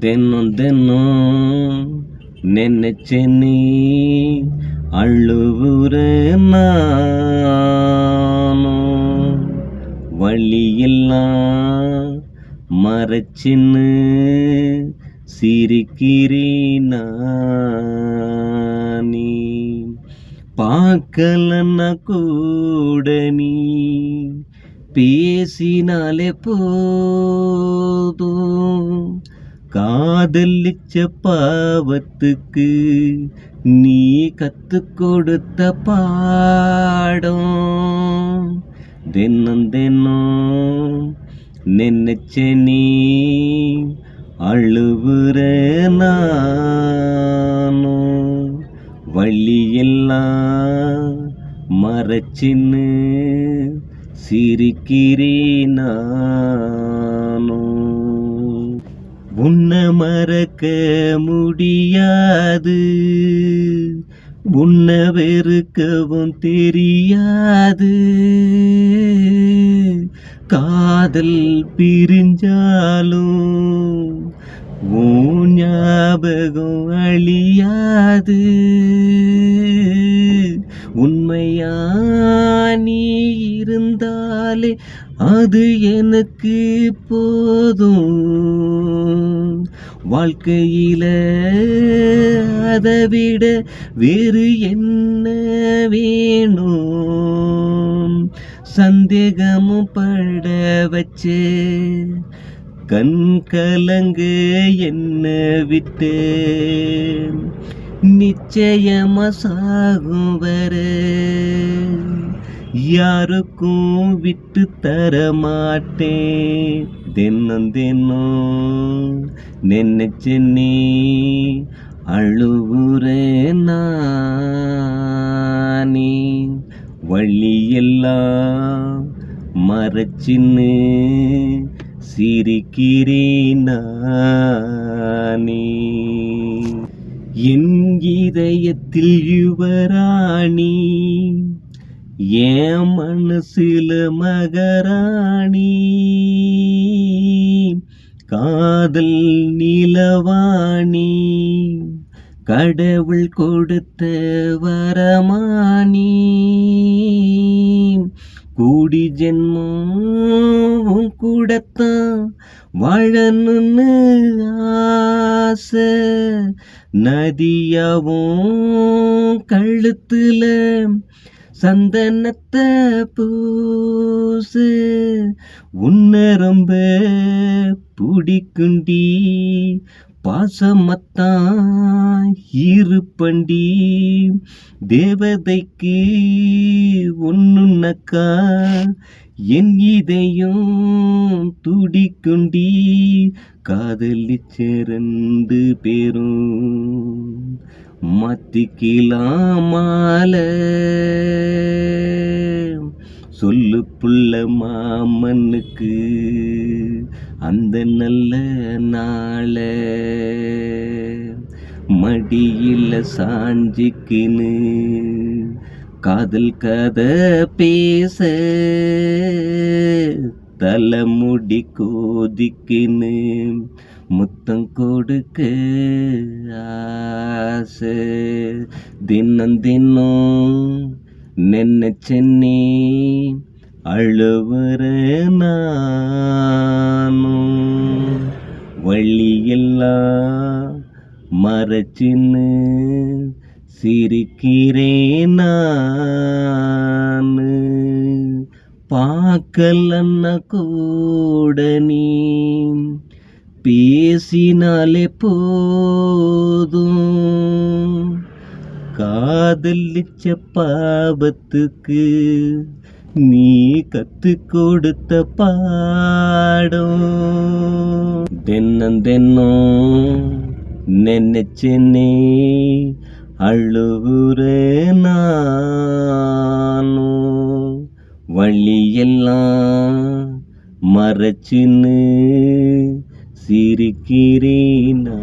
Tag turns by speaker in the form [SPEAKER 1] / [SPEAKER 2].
[SPEAKER 1] தினம் தினம் நினைச்ச நீ அழுவுற நானும் வழியெல்லாம் மறைச்சின்னு சிரிக்கிறேன் நானே பார்க்கலன்னா கூட நீ பேசினாலே போதும் காதலிச்ச பாவத்துக்கு நீ கத்து கொடுத்த பாடம் தினம் தினம் நினைச்ச நீ அழுவுற நானும் வழியெல்லாம் மறைச்சின்னு சிரிக்கிறேன் நானும் உன்னை மறக்க முடியாது. உன்னை வெறுக்கவும் தெரியாது. காதல் பிரிஞ்சாலும் ஞாபகம் அழியாது. உண்மையா நீ இருந்தாலே அது எனக்கு போதும். வாழ்க்கையில அதை விட வேறு என்ன வேணும்? சந்தேகமும் பட வச்சு கண் கலங்கு என்ன விட்டு நிச்சயமா சாகும் யாருக்கும் விட்டு தர மாட்டேன். தினம் தினம் நினைச்சு நீ அழுவுற நானே. வழியெல்லாம் மறைச்சின்னு சிரிக்கிறேன் நானே. என் இதயத்தில் யுவராணி என் மனசில மகராணி. காதல் நிலவாணி கடவுள் கொடுத்த வரமானி கூடி ஜென்மம் கூடத்தான் வாழணும்னு ஆசை. நதியாவும் கழுத்துல சந்தனத்தை பூசு. உன்னை ரொம்ப பிடிக்குண்டி பாசமத்தான் இருப்பண்டி. தேவதைக்கு ஒன்னுன்னக்கா என் இதயம் துடிக்குண்டி காதலிச்ச ரெண்டு பேரும் மாத்திக்கலாம் சொல்லு புள்ள மாமனுக்கு அந்த நல்ல நாள. மடியில சாஞ்சிக்கின்னு காதல் கதை பேச தலைமுடி கோதிக்குன்னு முத்தம் கொடுக்க ஆசை. தினம் தினம் சென்னி அழுவுற நானும். வழியெல்லாம் மறைச்சின்னு சிரிக்கிறேன்? நானு பார்க்கலன்னா கூட நீ. பேசினாலே போதும். காதலிச்ச பாபத்துக்கு நீ கத்து கொடுத்த பாடம். தென்னம் தினம் நினைச்சனே அழுகுறே நானோ? வழியெல்லாம் மறைச்சின்னு சிரிக்கிறேனா